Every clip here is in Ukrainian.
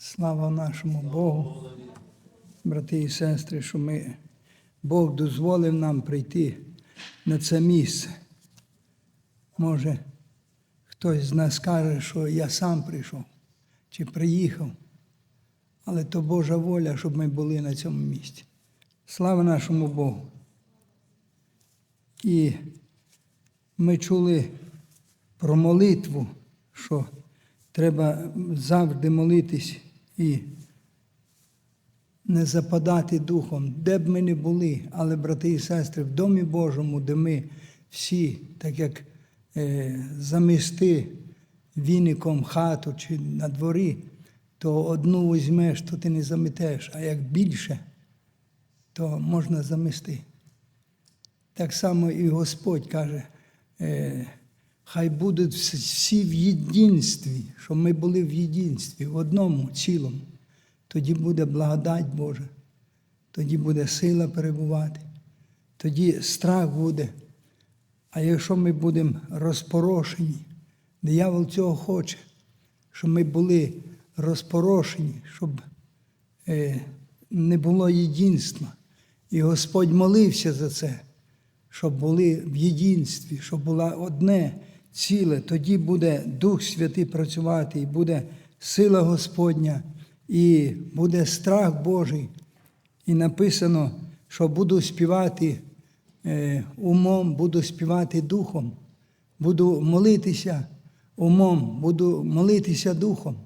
Слава нашому Богу, брати і сестри, що ми, Бог дозволив нам прийти на це місце. Може, хтось з нас каже, що я сам прийшов чи приїхав, але то Божа воля, щоб ми були на цьому місці. Слава нашому Богу. І ми чули про молитву, що треба завжди молитись і не западати духом, де б ми не були, але, брати і сестри, в Домі Божому, де ми всі, так як е, замести віником хату чи на дворі, то одну візьмеш, то ти не заметеш, а як більше, то можна замести. Так само і Господь каже, е, хай будуть всі в єдинстві, щоб ми були в єдинстві, в одному цілому. Тоді буде благодать Божа, тоді буде сила перебувати, тоді страх буде. А якщо ми будемо розпорошені, диявол цього хоче, щоб ми були розпорошені, щоб е, не було єдинства. І Господь молився за це, щоб були в єдинстві, щоб було одне ціле. Тоді буде Дух Святий працювати, і буде сила Господня, і буде страх Божий. І написано, що буду співати е, умом, буду співати духом, буду молитися умом, буду молитися духом.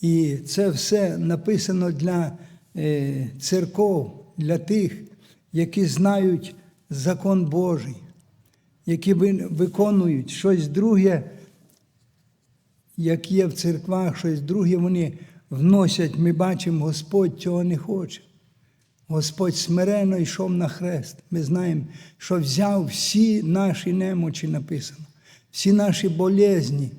І це все написано для е, церков, для тих, які знають закон Божий, які виконують щось друге, як є в церквах, щось друге вони вносять. Ми бачимо, Господь цього не хоче. Господь смиренно йшов на хрест. Ми знаємо, що взяв всі наші немочі, написано, всі наші болезні.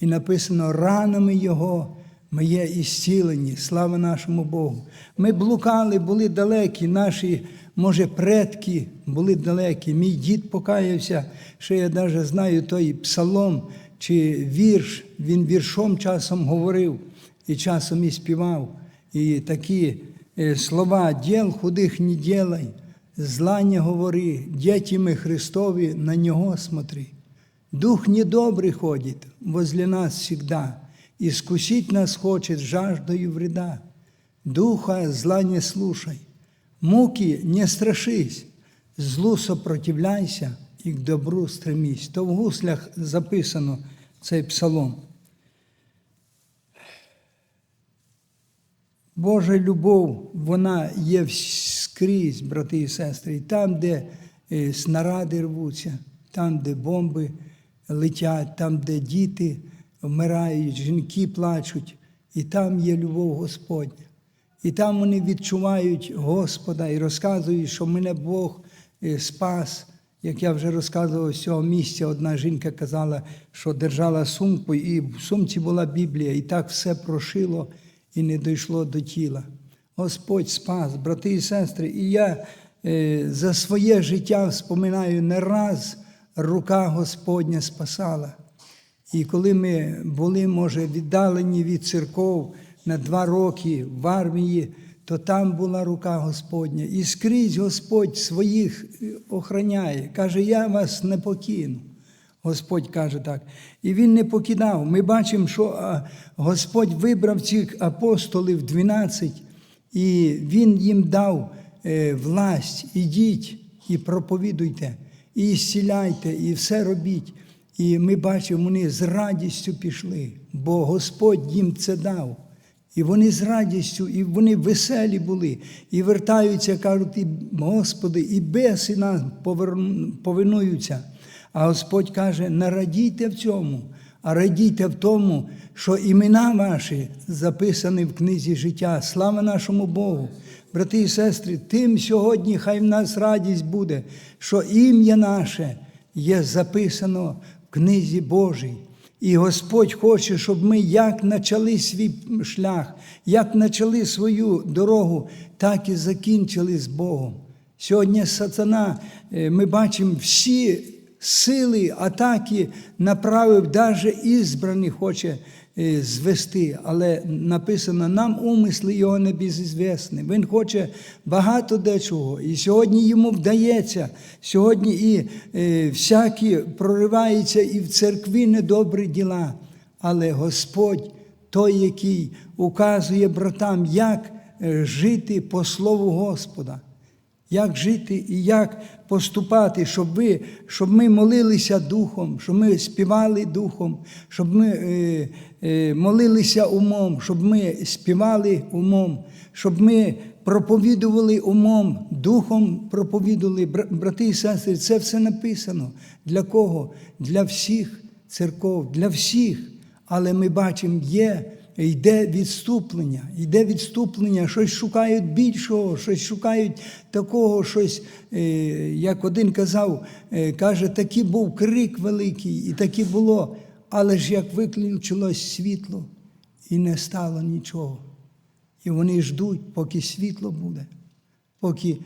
І написано, ранами Його ми є ісцілені. Слава нашому Богу. Ми блукали, були далекі, наші, може, предки були далекі. Мій дід покаявся, що я навіть знаю той псалом чи вірш, він віршом часом говорив і часом і співав. І такі е, слова «Дел худих не делай, зла не говори, дітями Христові на нього смотри. Дух недобрый ходит возле нас всегда, искусить нас хочет жаждою вреда. Духа зла не слушай, муки не страшись, злу сопротивляйся і к добру стремись. То в гуслях записано цей псалом. Божа любов, вона є скрізь, брати і сестри, там, де е, снаради рвуться, там, де бомби летять, там, де діти вмирають, жінки плачуть, і там є любов Господня. І там вони відчувають Господа і розказують, що мене Бог е, спас. Як я вже розказував з цього місця, одна жінка казала, що держала сумку, і в сумці була Біблія, і так все прошило і не дійшло до тіла. Господь спас, брати і сестри, і я е, за своє життя вспоминаю не раз рука Господня спасала. І коли ми були, може, віддалені від церков на два роки в армії, то там була рука Господня. І скрізь Господь своїх е, охороняє. Каже, я вас не покину. Господь каже так. І Він не покидав. Ми бачимо, що Господь вибрав цих апостолів 12, і Він їм дав е, власть. Ідіть і проповідуйте, і зціляйте, і все робіть. І ми бачимо, вони з радістю пішли, бо Господь їм це дав. І вони з радістю, і вони веселі були, і вертаються, кажуть, і, Господи, і беси нам повинуються. А Господь каже: не радійте в цьому, а радійте в тому, що імена ваші записані в книзі життя. Слава нашому Богу. Брати і сестри, тим сьогодні хай в нас радість буде, що ім'я наше є записано в книзі Божій. І Господь хоче, щоб ми як почали свій шлях, як почали свою дорогу, так і закінчили з Богом. Сьогодні сатана, е, ми бачимо всі сили, атаки направив, навіть ізбраних хоче звести. Але написано, нам умисли його не безізвісні. Він хоче багато дечого. І сьогодні йому вдається. Сьогодні і е, всякі прориваються і в церкві недобрі діла. Але Господь, той, який указує братам, як е, жити по слову Господа як жити і як поступати, щоб ви, щоб ми молилися духом, щоб ми співали духом, щоб ми е, е, молилися умом, щоб ми співали умом, щоб ми проповідували умом, духом проповідували. Бра- Брати і сестри, це все написано. Для кого? Для всіх церков, для всіх. Але ми бачимо, є, йде відступлення, йде відступлення, щось шукають більшого, щось шукають такого, щось, е, як один казав, е, каже, такий був крик великий, і таке було. Але ж як виключилось світло, і не стало нічого. І вони ждуть, поки світло буде, поки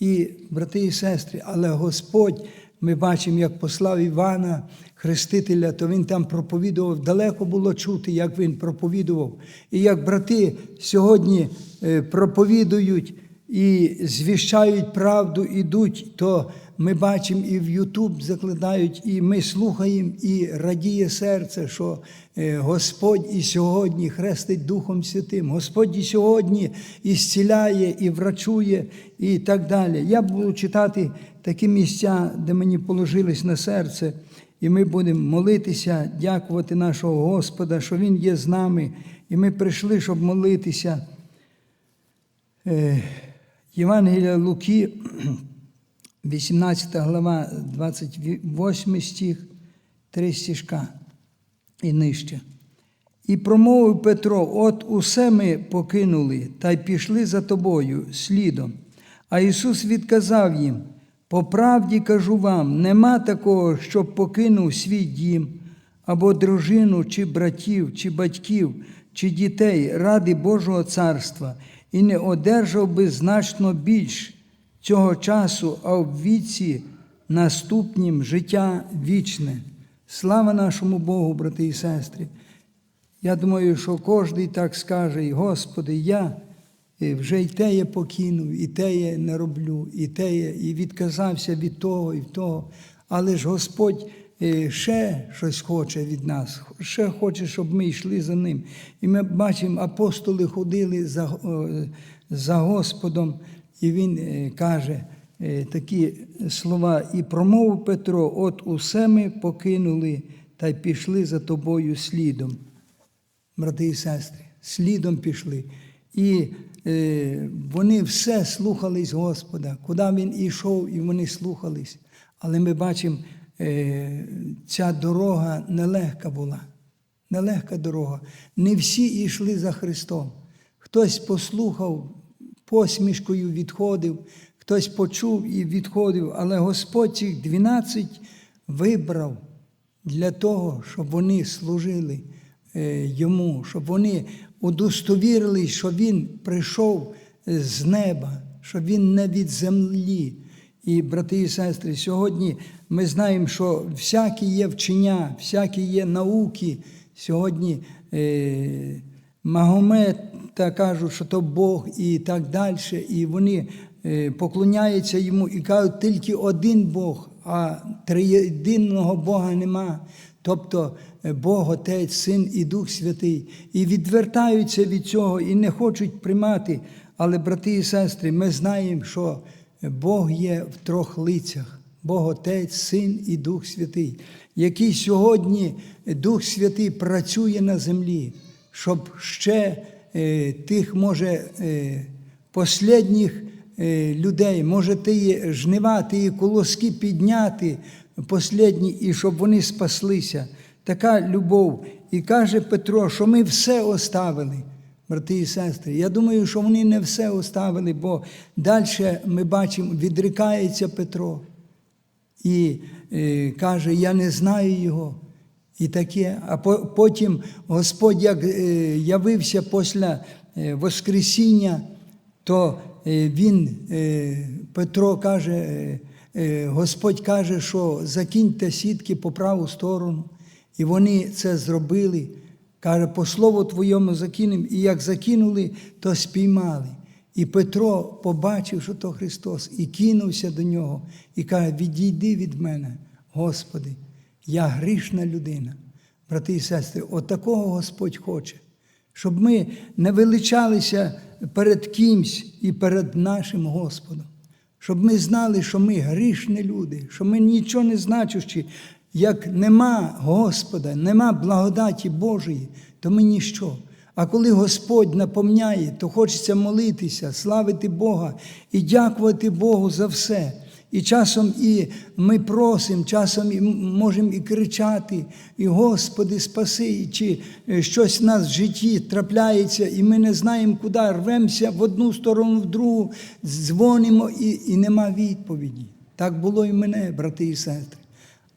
і брати і сестри, але Господь, ми бачимо, як послав Івана Хрестителя, то він там проповідував, далеко було чути, як він проповідував. І як брати сьогодні е, проповідують і звіщають правду, ідуть, то ми бачимо і в Ютуб закладають, і ми слухаємо, і радіє серце, що е, Господь і сьогодні хрестить Духом Святим, Господь і сьогодні і зціляє, і врачує, і так далі. Я буду читати такі місця, де мені положились на серце, і ми будемо молитися, дякувати нашого Господа, що Він є з нами. І ми прийшли, щоб молитися. Євангелія Луки, 18 глава, 28 стих, 3 стишка і нижче. І промовив Петро: От усе ми покинули та й пішли за тобою слідом. А Ісус відказав їм: по правді кажу вам, нема такого, щоб покинув свій дім, або дружину, чи братів, чи батьків, чи дітей ради Божого царства, і не одержав би значно більш цього часу, а в віці наступнім життя вічне. Слава нашому Богу, брати і сестри! Я думаю, що кожен так скаже, «І, Господи, я е, вже й те я покинув, і те я не роблю, і те я, і відказався від того і того. Але ж Господь ще щось хоче від нас, ще хоче, щоб ми йшли за ним. І ми бачимо, апостоли ходили за, е, за Господом, і Він е, каже е, такі слова, і промовив Петро: от усе ми покинули та й пішли за тобою слідом брати і сестри, слідом пішли. І вони все слухались Господа, куди він ішов, і вони слухались. Але ми бачимо, ця дорога нелегка була. Нелегка дорога. Не всі йшли за Христом. Хтось послухав, посмішкою відходив, хтось почув і відходив, але Господь цих 12 вибрав для того, щоб вони служили е, йому, щоб вони удостовірили, що він прийшов е, з неба, що він не від землі. І, брати і сестри, сьогодні ми знаємо, що всякі є вчення, всякі є науки. Сьогодні е, Магомета кажуть, що то Бог і так далі. І вони е, поклоняються йому і кажуть, тільки один Бог, а триєдиного Бога нема. Тобто е, Бог, Отець, Син і Дух Святий. І відвертаються від цього і не хочуть приймати. Але, брати і сестри, ми знаємо, що Бог є в трьох лицях. Бог Отець, Син і Дух Святий, який сьогодні Дух Святий працює на землі, щоб ще е, тих, може, е, послідніх е, людей, може, ті жнива, ті колоски підняти послідні, і щоб вони спаслися. Така любов. І каже Петро, що ми все оставили. Брати і сестри, я думаю, що вони не все оставили, бо далі ми бачимо, відрікається Петро і е, каже, я не знаю його. І таке. А по, потім Господь як е, явився після е, Воскресіння, то е, він, е, Петро каже, е, Е, Господь каже, що закиньте сітки по праву сторону. І вони це зробили. Каже, по слову твоєму закинемо, і як закинули, то спіймали. І Петро побачив, що то Христос, і кинувся до нього, і каже: Відійди від мене, Господи, я грішна людина. Брати і сестри, от такого Господь хоче, щоб ми не величалися перед кимсь і перед нашим Господом, щоб ми знали, що ми грішні люди, що ми нічого не значущі, як нема Господа, нема благодаті Божої, то ми ніщо. А коли Господь напомняє, то хочеться молитися, славити Бога і дякувати Богу за все. І часом і ми просимо, часом і можемо і кричати, і Господи, спаси, чи е, щось в нас в житті трапляється, і ми не знаємо, куди рвемося в одну сторону, в другу, дзвонимо, і, і нема відповіді. Так було і мене, брати і сестри.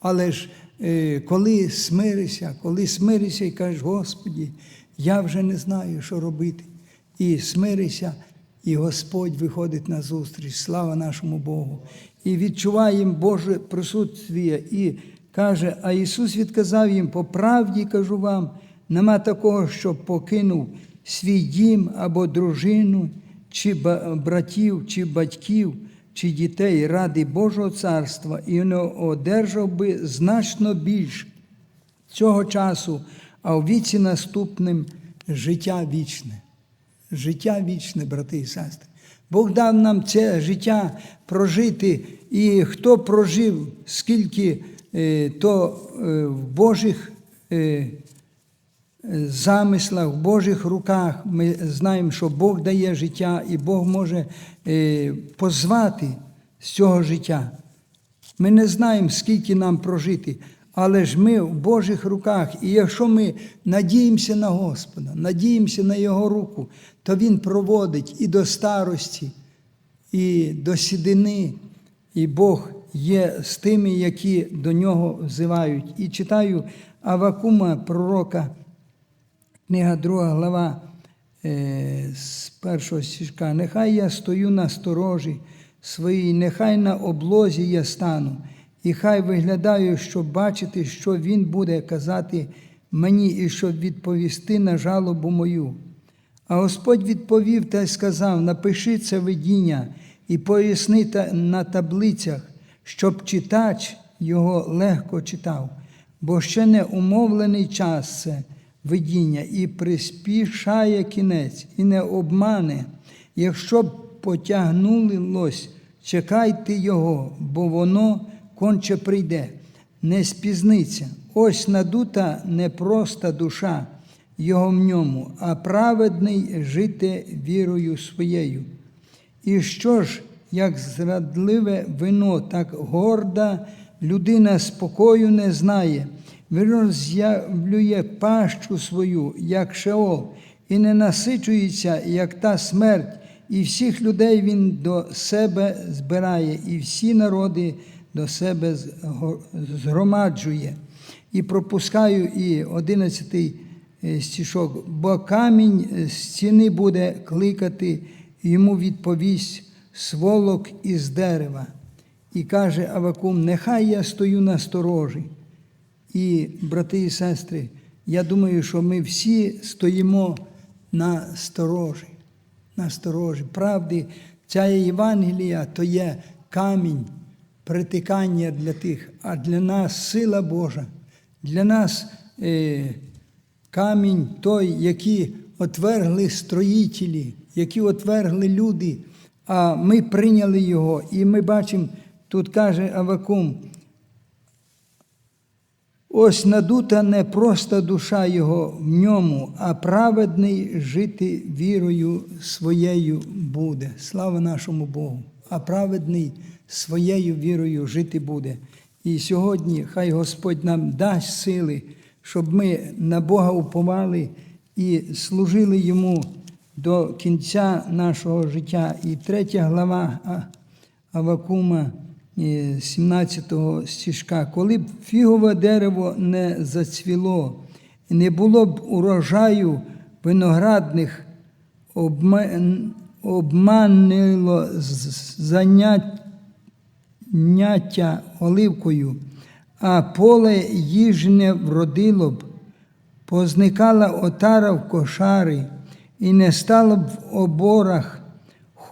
Але ж е, коли смиришся, коли смиришся і кажеш, Господі, я вже не знаю, що робити. І смирися, і Господь виходить на зустріч. Слава нашому Богу. І відчуваємо Боже присутствие. І каже, а Ісус відказав їм: по правді кажу вам, нема такого, щоб покинув свій дім або дружину, чи братів, чи батьків, чи дітей ради Божого царства, і не одержав би значно більше цього часу, а в віці наступним життя вічне. Життя вічне, брати і сестри. Бог дав нам це життя прожити, і хто прожив скільки, е, то е, в Божих е, замислах, в Божих руках ми знаємо, що Бог дає життя, і Бог може е, позвати з цього життя. Ми не знаємо, скільки нам прожити, але ж ми в Божих руках. І якщо ми надіємося на Господа, надіємося на Його руку, то Він проводить і до старості, і до сідини, і Бог є з тими, які до нього взивають. І читаю Авакума, пророка, книга 2 глава е, з першого стишка. Нехай я стою на сторожі своїй, нехай на облозі я стану, і хай виглядаю, щоб бачити, що він буде казати мені, і щоб відповісти на жалобу мою. А Господь відповів та й сказав: напиши це видіння і поясни на таблицях, щоб читач його легко читав, бо ще не умовлений час це видіння, і приспішає кінець, і не обмане. Якщо б потягнулось, чекайте його, бо воно конче прийде, не спізниться. Ось надута непроста душа його в ньому, а праведний жити вірою своєю. І що ж, як зрадливе вино, так горда людина спокою не знає, він роз'явлює пащу свою, як Шеол, і не насичується, як та смерть, і всіх людей він до себе збирає, і всі народи до себе згромаджує. І пропускаю і одинадцятий е, стішок, бо камінь з стіни буде кликати, йому відповість сволок із дерева. І каже Авакум: нехай я стою на сторожі. І, брати і сестри, я думаю, що ми всі стоїмо на сторожі. На сторожі. Правди, ця Євангелія то є камінь притикання для тих, а для нас сила Божа, для нас е, камінь той, який отвергли строїтелі, які отвергли люди, а ми прийняли його. І ми бачимо, тут каже Авакум, Ось надута не просто душа його в ньому, а праведний жити вірою своєю буде. Слава нашому Богу! А праведний своєю вірою жити буде. І сьогодні хай Господь нам дасть сили, щоб ми на Бога уповали і служили Йому до кінця нашого життя. І третя глава Авакума. Е, 17 стишка, коли б фігове дерево не зацвіло, не було б урожаю виноградних, обманило з- занять няття оливкою, а поле їжне вродило б, позникала отара в кошари, і не стало б в оборах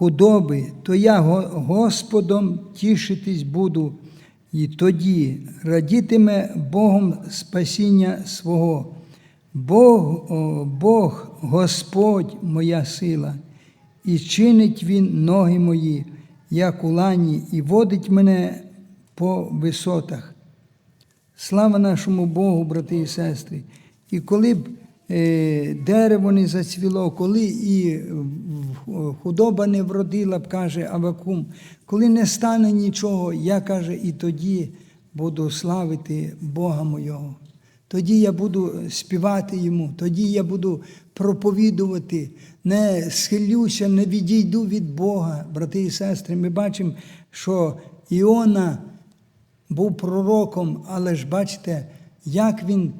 худоби, то я Господом тішитись буду, і тоді радітиме Богом спасіння свого. Бог, Бог, Господь моя сила, і чинить Він ноги мої, як у лані, і водить мене по висотах. Слава нашому Богу, брати і сестри. І коли б дерево не зацвіло, коли і е, худоба не вродила каже Авакум, коли не стане нічого, я каже, і тоді буду славити Бога мого. Тоді я буду співати йому, тоді я буду проповідувати, не схилюся, не відійду від Бога, брати і сестри. Ми бачимо, що Іона був пророком, але ж бачите, як він е,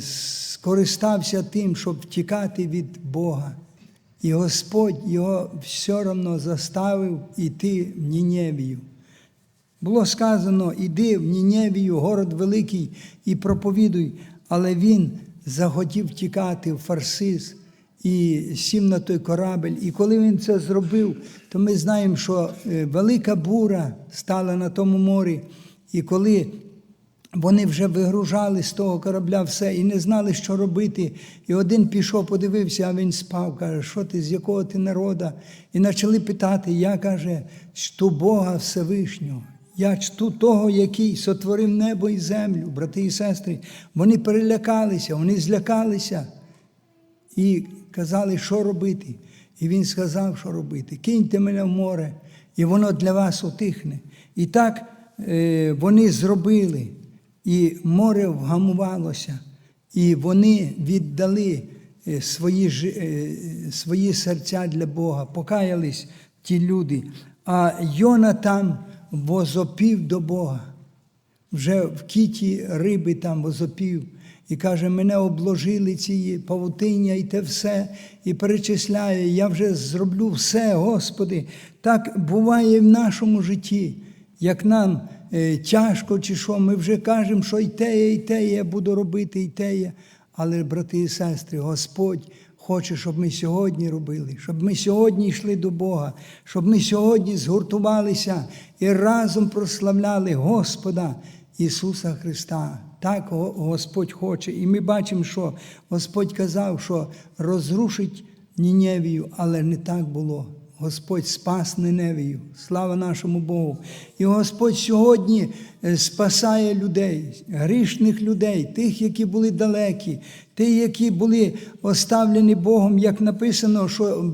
скористався тим, щоб втікати від Бога. І Господь його все одно заставив іти в Ніневію. Було сказано, іди в Ніневію, город великий, і проповідуй, але він захотів тікати в Фарсис і сів на той корабель. І коли він це зробив, то ми знаємо, що е, велика бура стала на тому морі. І коли вони вже вигружали з того корабля все і не знали, що робити. І один пішов, подивився, а він спав. Каже, що ти, з якого ти народа? І почали питати, я каже, чту Бога Всевишнього. Я чту того, який сотворив небо і землю, брати і сестри. Вони перелякалися, вони злякалися і казали, що робити. І він сказав, що робити. Киньте мене в море, і воно для вас утихне. І так е, вони зробили, і море вгамувалося, і вони віддали е, свої, е, свої серця для Бога, покаялись ті люди. А Йона там возопів до Бога вже в кіті риби там возопів. І каже, мене обложили ці павутиння і те все, і перечисляє, я вже зроблю все, Господи. Так буває в нашому житті, як нам тяжко чи що, ми вже кажемо, що і те, і те я буду робити, і те. Але, брати і сестри, Господь хоче, щоб ми сьогодні робили, щоб ми сьогодні йшли до Бога, щоб ми сьогодні згуртувалися і разом прославляли Господа Ісуса Христа. Так Го- Господь хоче. І ми бачимо, що Господь казав, що розрушить Ніневію, але не так було. Господь спас Ниневію. Слава нашому Богу. І Господь сьогодні е, спасає людей, грішних людей, тих, які були далекі, тих, які були оставлені Богом, як написано, що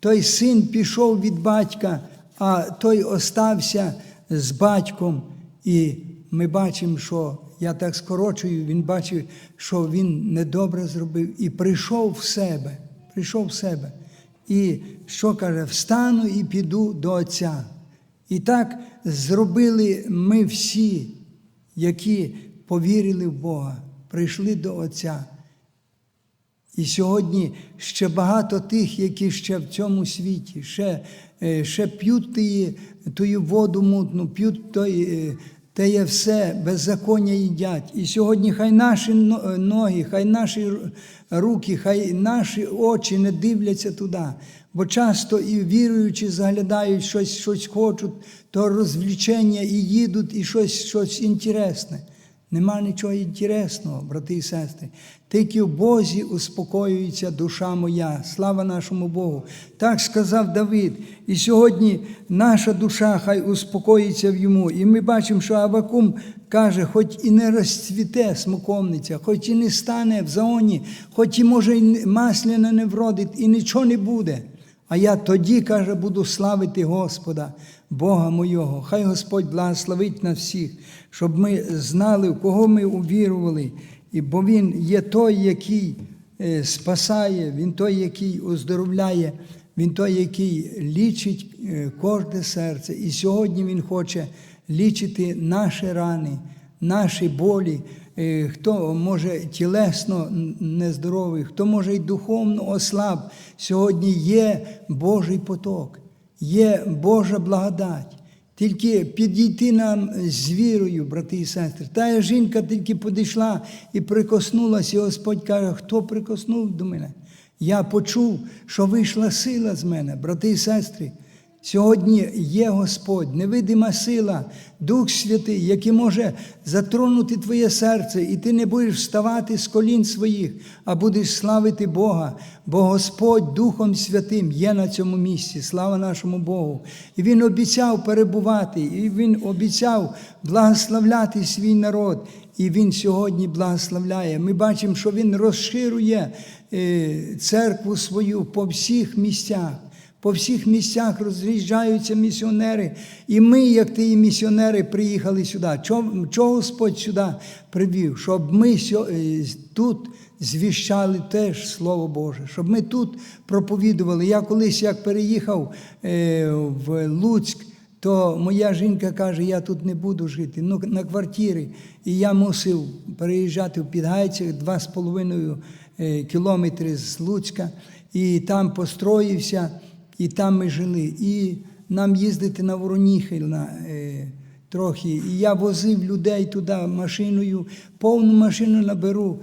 той син пішов від батька, а той остався з батьком. І ми бачимо, що я так скорочую, він бачив, що він недобре зробив і прийшов в себе. Прийшов в себе. І що каже, встану і піду до Отця. І так зробили ми всі, які повірили в Бога, прийшли до Отця. І сьогодні ще багато тих, які ще в цьому світі, ще, е, ще п'ють тії, тую воду мутну, п'ють той, е, те є все, беззаконня їдять. І сьогодні хай наші е, ноги, хай наші руки, хай наші очі не дивляться туди. Бо часто і віруючи, заглядають щось, щось хочуть, то розвлічення і їдуть, і щось, щось інтересне. Нема нічого інтересного, брати і сестри. Тільки в Бозі успокоюється душа моя. Слава нашому Богу. Так сказав Давид. І сьогодні наша душа хай успокоїться в йому. І ми бачимо, що Авакум каже, хоч і не розцвіте смоковниця, хоч і не стане в заоні, хоч і може і масляна не вродить, і нічого не буде. А я тоді, каже, буду славити Господа, Бога мого. Хай Господь благословить нас всіх, щоб ми знали, в кого ми увірували. Бо Він є той, який е, спасає, Він той, який оздоровляє, Він той, який лічить е, кожне серце. І сьогодні Він хоче лічити наші рани, наші болі. Е, Хто може тілесно нездоровий, хто може й духовно ослаб. Сьогодні є Божий поток, є Божа благодать. Тільки підійти нам з вірою, брати і сестри. Та жінка тільки підійшла і прикоснулася, і Господь каже, хто прикоснув до мене? Я почув, що вийшла сила з мене, брати і сестри. Сьогодні є Господь, невидима сила, Дух Святий, який може затронути твоє серце, і ти не будеш вставати з колін своїх, а будеш славити Бога, бо Господь Духом Святим є на цьому місці. Слава нашому Богу. І Він обіцяв перебувати, і Він обіцяв благословляти свій народ. І Він сьогодні благословляє. Ми бачимо, що Він розширює е, церкву свою по всіх місцях. По всіх місцях роз'їжджаються місіонери. І ми, як ті місіонери, приїхали сюди. Чого, чого Господь сюди привів? Щоб ми е, тут звіщали теж Слово Боже, щоб ми тут проповідували. Я колись як переїхав е, в Луцьк, то моя жінка каже, я тут не буду жити, ну на квартирі. І я мусив переїжджати в Підгайцях два з половиною е, кілометри з Луцька, і там построївся, і там ми жили. І нам їздити на Вороніхи е, трохи. І я возив людей туди машиною, повну машину наберу.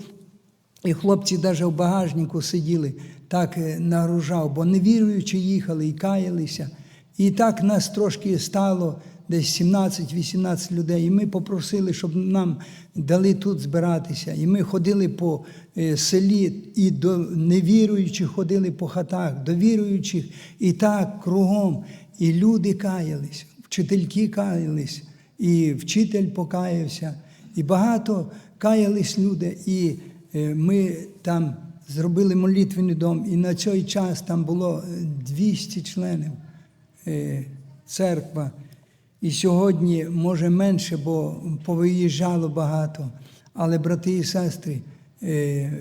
І хлопці навіть в багажнику сиділи, так е, нагружав, бо невіруючи їхали і каялися. І так нас трошки стало десь 17-18 людей. І ми попросили, щоб нам дали тут збиратися. І ми ходили по е, селі і до невіруючих ходили по хатах, до віруючих, і так кругом. І люди каялись, вчительки каялись, і вчитель покаявся, і багато каялись люди. І е, ми там зробили молитвений дом, і на цей час там було е, 200 членів е, церква. І сьогодні може менше, бо повиїжджало багато. Але, брати і сестри, е,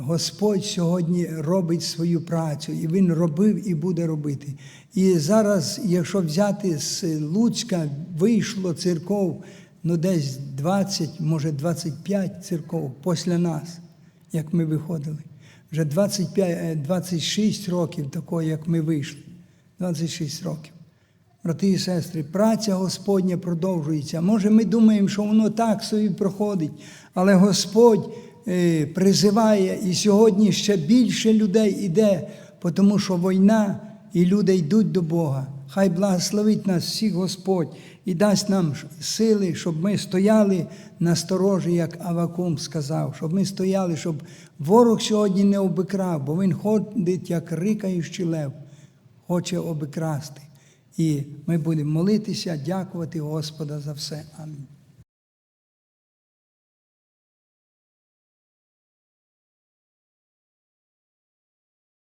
Господь сьогодні робить свою працю, і Він робив і буде робити. І зараз, якщо взяти з Луцька, вийшло церков, ну десь 20, може 25 церков після нас, як ми виходили. Вже 25, е, 26 років такої, як ми вийшли. 26 років. Брати і сестри, праця Господня продовжується. Може, ми думаємо, що воно так собі проходить, але Господь е, призиває, і сьогодні ще більше людей іде, тому що війна і люди йдуть до Бога. Хай благословить нас всіх Господь і дасть нам сили, щоб ми стояли на сторожі, як Авакум сказав, щоб ми стояли, щоб ворог сьогодні не обикрав, бо він ходить, як рикаючий лев, хоче обикрасти. І ми будемо молитися, дякувати Господа за все. Амінь.